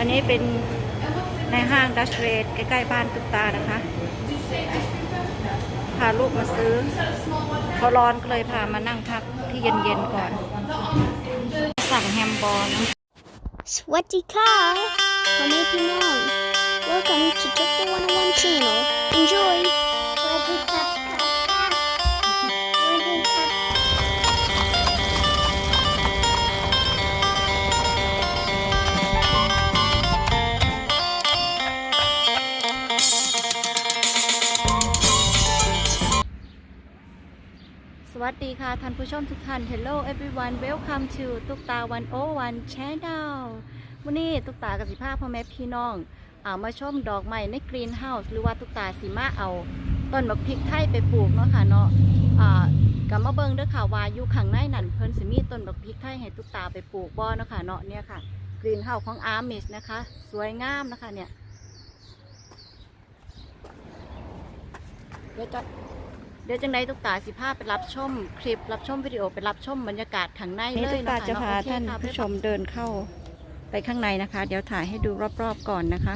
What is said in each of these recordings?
อันนี้เป็นในห้างดัชเรดใกล้ๆบ้านตุ๊กตานะคะ พาลูกมาซื้อ เขาร้อนก็เลยพามานั่งพักที่เย็นๆก่อน สั่งแฮมบอลนสวัสดีค่ะพ่อแม่พี่น้อง Welcome to Tuk the 101 channel Enjoy วัสดีค่ะท่านผู้ชมทุกท่าน Hello everyone welcome to ตุกตา101 channel วันนี้ตุกตากับสิภาพ่อแม่พี่น้อง เอามาชมดอกไม้ในกรีนเฮาส์หรือว่าตุกตาสีมาเอา ต้นบักพริกไทยไปปลูกเนาะค่ะเนาะอ่ากำมาเบิงเด้อค่ะว่าอยู่ข้างในนั่นเพิ่นสิมีต้นบักพริกไทยให้ตุกตาไปปลูกบ่เนาะค่ะเนาะเนี่ยค่ะกรีนเฮาส์ของอาร์มิสนะคะ สวยงามนะคะเนี่ยเดี๋ยวจะ ดี๋ยวจังไดตุกตาสิภาพไปรับชมคลิปรับชมวิดีโอไปรับชมบรรยากาศข้างในนี่เลยตุ๊กตานะคะจะพาโอเคท่านค่ะผู้ชมเดินเข้าไปข้างในนะคะ เดี๋ยวถ่ายให้ดูรอบๆก่อนนะคะ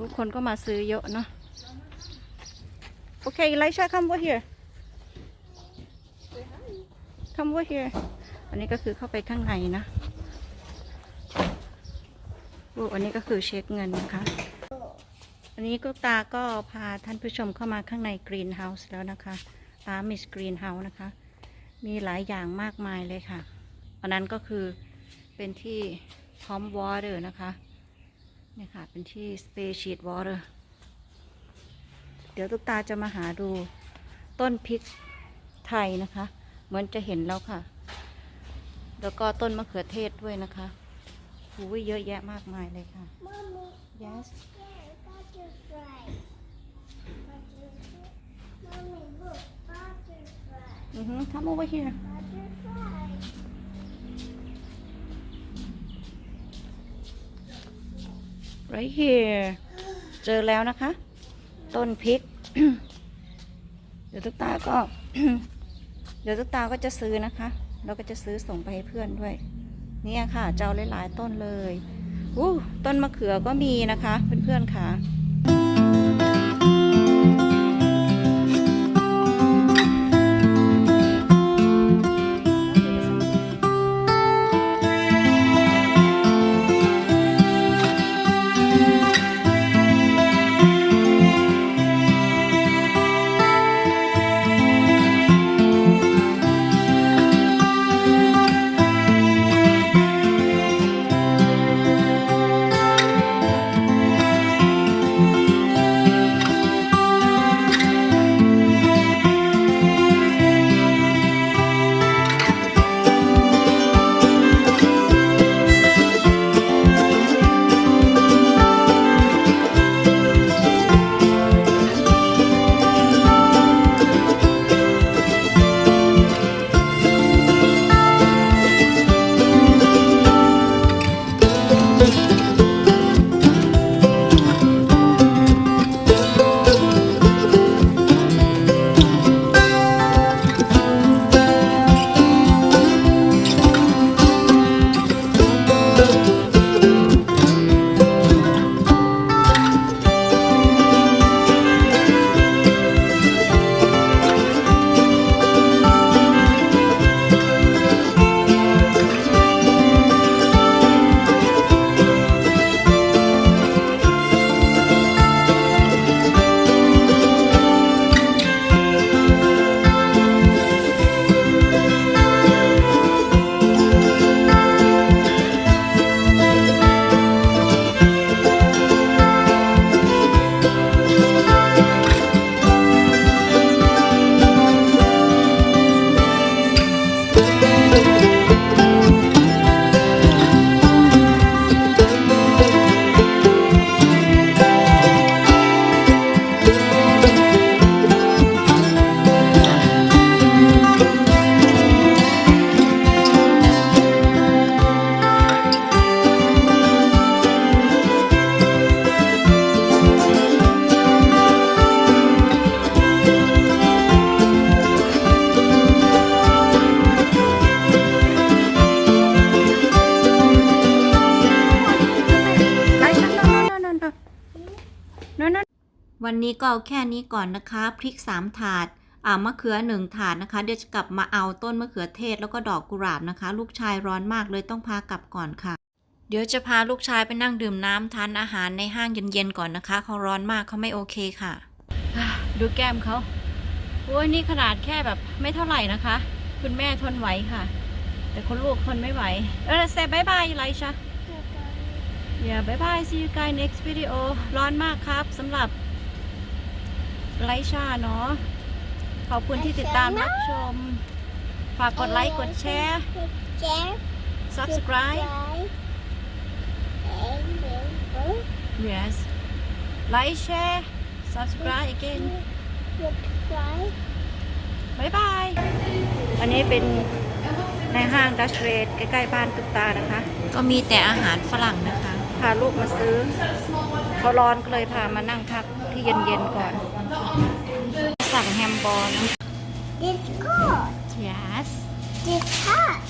ทุกคนก็มาซื้อเยอะเนาะโอเค Elisha come over here come over here อันนี้ก็คือเข้าไปข้างในนะโอ้อันนี้ก็คือเช็คเงินนะคะ อันนี้ก็ตาก็พาท่านผู้ชมเข้ามาข้างในกรีนเฮาส์แล้วนะคะอามิสกรีนเฮาส์นะคะ มีหลายอย่างมากมายเลยค่ะ อันนั้นก็คือเป็นที่พร้อมวอเตอร์นะคะ นี่ยค่ะ เป็นที่ Space Sheet Water เดี๋ยวตุ๊กตาจะมาหาดูต้นพริกไทยนะคะ เหมือนจะเห็นแล้วค่ะ แล้วก็ต้นมะเขือเทศด้วยนะคะหูยเยอะแยะมากมายเลยค่ะ Mommy yes butterfly Mommy look butterfly อือฮึ come over here right here เจอแล้วนะคะ ต้นพริก เดี๋ยวตุ๊กตาก็ เดี๋ยวตุ๊กตาก็จะซื้อนะคะแล้วก็จะซื้อส่งไปให้เพื่อนด้วย เนี่ยค่ะ เจ้าหลายๆต้นเลยอู้ต้นมะเขือก็มีนะคะ เพื่อนๆค่ะ วันนี้ก็เอาแค่นี้ก่อนนะคะ พริก 3 ถาดอ่ามะเขือ 1 ถาดนะคะ เดี๋ยวจะกลับมาเอาต้นมะเขือเทศแล้วก็ดอกกุหลาบนะคะ ลูกชายร้อนมากเลยต้องพากลับก่อนค่ะ เดี๋ยวจะพาลูกชายไปนั่งดื่มน้ำทานอาหารในห้างเย็นๆก่อนนะคะเขาร้อนมากเขาไม่โอเคค่ะ ดูแก้มเขาโอ้ยนี่ขนาดแค่แบบไม่เท่าไหร่นะคะ คุณแม่ทนไหวค่ะ แต่คนลูกทนไม่ไหว เออเซบายบายไลชาอย่าบายบาย see you guys next video ร้อนมากครับสำหรับ ไลชาเนาะขอบคุณที่ติดตามรับชม ฝากกดไลค์กดแชร์ Share, subscribe and then yes like share subscribe again subscribe. บายบายอันนี้เป็นในห้างดัชเรดใกล้ๆบ้านตุ๊กตานะคะ ก็มีแต่อาหารฝรั่งนะคะ พาลูกมาซื้อเขาร้อนก็เลยพามานั่งพักที่เย็นๆก่อน สั่งแฮมบอลนะ This cold. yes This hot.